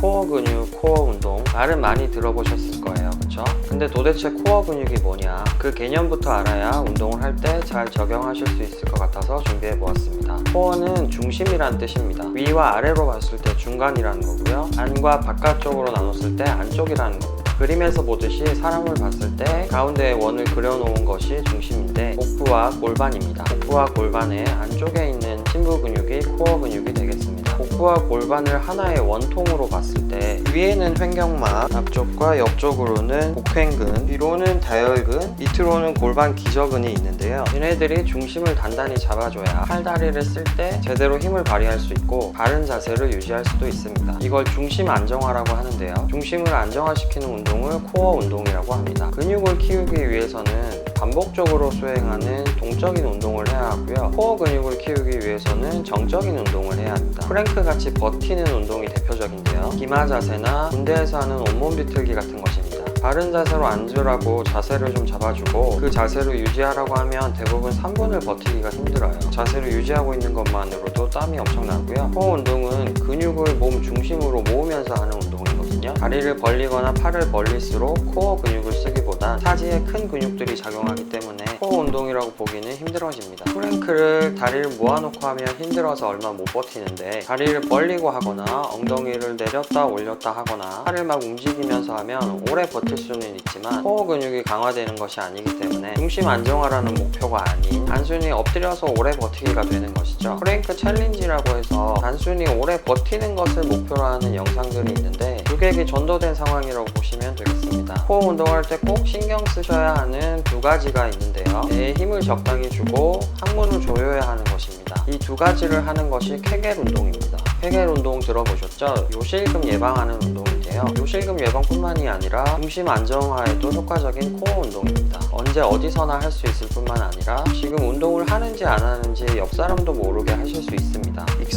코어 근육, 코어 운동 말은 많이 들어보셨을 거예요. 그쵸? 근데 도대체 코어 근육이 뭐냐? 그 개념부터 알아야 운동을 할 때 잘 적용하실 수 있을 것 같아서 준비해 보았습니다. 코어는 중심이란 뜻입니다. 위와 아래로 봤을 때 중간이라는 거고요. 안과 바깥쪽으로 나눴을 때 안쪽이라는 겁니다. 그림에서 보듯이 사람을 봤을 때 가운데에 원을 그려놓은 것이 중심인데 복부와 골반입니다. 복부와 골반의 안쪽에 있는 심부 근육이 코어 근육이 되겠습니다. 복부와 골반을 하나의 원통으로 봤을 때 위에는 횡격막, 앞쪽과 옆쪽으로는 복횡근, 뒤로는 다혈근, 밑으로는 골반 기저근이 있는데요. 얘네들이 중심을 단단히 잡아줘야 팔다리를 쓸 때 제대로 힘을 발휘할 수 있고 바른 자세를 유지할 수도 있습니다. 이걸 중심 안정화라고 하는데요. 중심을 안정화시키는 운동을 코어 운동이라고 합니다. 근육을 키우기 위해서는 반복적으로 수행하는 동적인 운동을 해야 하고요. 코어 근육을 키우기 위해서는 정적인 운동을 해야 합니다. 프랭크 같이 버티는 운동이 대표적인데요. 기마 자세나 군대에서 하는 온몸 비틀기 같은 것입니다. 바른 자세로 앉으라고 자세를 좀 잡아주고 그 자세를 유지하라고 하면 대부분 3분을 버티기가 힘들어요. 자세를 유지하고 있는 것만으로도 땀이 엄청나고요. 코어 운동은 근육을 몸 중심으로 모으면서 하는 운동이거든요. 다리를 벌리거나 팔을 벌릴수록 코어 근육을 쓰기 보단 차지에 큰 근육들이 작용하기 때문에 코어 운동이라고 보기는 힘들어집니다. 프랭크를 다리를 모아놓고 하면 힘들어서 얼마 못 버티는데 다리를 벌리고 하거나 엉덩이를 내렸다 올렸다 하거나 팔을 막 움직이면서 하면 오래 버틸 수는 있지만 코어 근육이 강화되는 것이 아니기 때문에 중심 안정화라는 목표가 아닌 단순히 엎드려서 오래 버티기가 되는 것이죠. 프랭크 챌린지라고 해서 단순히 오래 버티는 것을 목표로 하는 영상들이 있는데 주객이 전도된 상황이라고 보시면 되겠습니다. 코어 운동할 때 꼭 신경 쓰셔야 하는 두 가지가 있는데요. 배에 힘을 적당히 주고 항문을 조여야 하는 것입니다. 이 두 가지를 하는 것이 케겔 운동입니다. 케겔 운동 들어보셨죠? 요실금 예방하는 운동인데요. 요실금 예방뿐만이 아니라 중심 안정화에도 효과적인 코어 운동입니다. 언제 어디서나 할 수 있을 뿐만 아니라 지금 운동을 하는지 안 하는지 옆 사람도 모르게 하실 수 있습니다.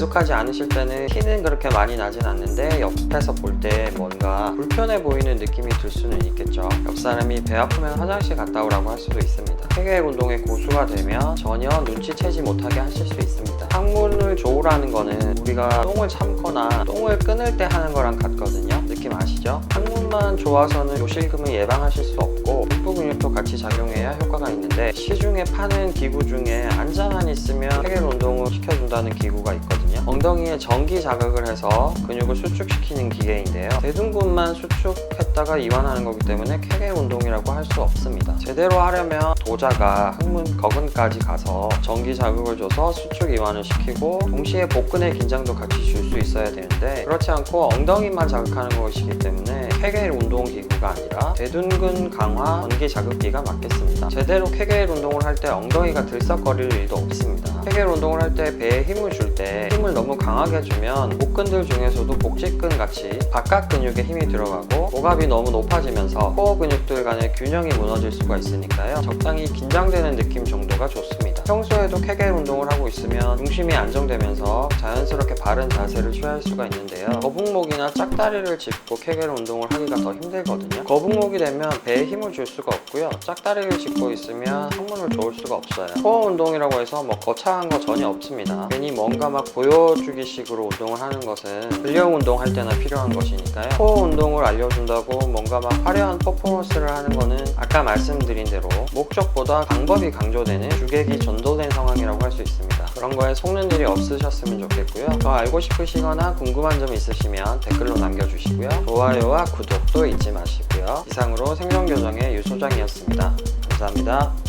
익숙하지 않으실 때는 키는 그렇게 많이 나진 않는데 옆에서 볼 때 뭔가 불편해 보이는 느낌이 들 수는 있겠죠. 옆 사람이 배 아프면 화장실 갔다 오라고 할 수도 있습니다. 케겔 운동의 고수가 되면 전혀 눈치채지 못하게 하실 수 있습니다. 항문을 조우라는 거는 우리가 똥을 참거나 똥을 끊을 때 하는 거랑 같거든요. 느낌 아시죠? 항문만 좋아서는 요실금을 예방하실 수 없고 같이 작용해야 효과가 있는데 시중에 파는 기구 중에 앉아만 있으면 케겔 운동을 시켜준다는 기구가 있거든요. 엉덩이에 전기 자극을 해서 근육을 수축시키는 기계인데요. 대둔근만 수축했다가 이완하는 거기 때문에 케겔 운동이라고 할 수 없습니다. 제대로 하려면 도자가 항문 거근까지 가서 전기 자극을 줘서 수축 이완을 시키고 동시에 복근의 긴장도 같이 줄 수 있어야 되는데 그렇지 않고 엉덩이만 자극하는 것이기 때문에 케겔 운동 기구가 아니라 대둔근 강화 전기 자극기가 맞겠습니다. 제대로 케겔 운동을 할 때 엉덩이가 들썩거릴 일도 없습니다. 케겔 운동을 할 때 배에 힘을 줄 때 힘을 너무 강하게 주면 복근들 중에서도 복직근 같이 바깥 근육에 힘이 들어가고 복압이 너무 높아지면서 코어 근육들 간의 균형이 무너질 수가 있으니까요. 적당히 긴장되는 느낌 정도가 좋습니다. 평소에도 케겔 운동을 하고 있으면 중심이 안정되면서 자연스럽게 바른 자세를 취할 수가 있는데요. 거북목이나 짝다리를 짚고 케겔 운동을 하기가 더 힘들거든요. 거북목이 되면 배에 힘을 줄 수가 없고요. 짝다리를 짚고 있으면 항문을 조을 수가 없어요. 코어 운동이라고 해서 뭐 거 창한 거 전혀 없습니다. 괜히 뭔가 막 보여주기 식으로 운동을 하는 것은 근력 운동할 때나 필요한 것이니까요. 코어 운동을 알려준다고 뭔가 막 화려한 퍼포먼스를 하는 거는 아까 말씀드린 대로 목적보다 방법이 강조되는 주객이 전도된 상황이라고 할 수 있습니다. 그런 거에 속는 일이 없으셨으면 좋겠고요. 더 알고 싶으시거나 궁금한 점 있으시면 댓글로 남겨주시고요. 좋아요와 구독도 잊지 마시고요. 이상으로 생명교정의 유 소장이었습니다. 감사합니다.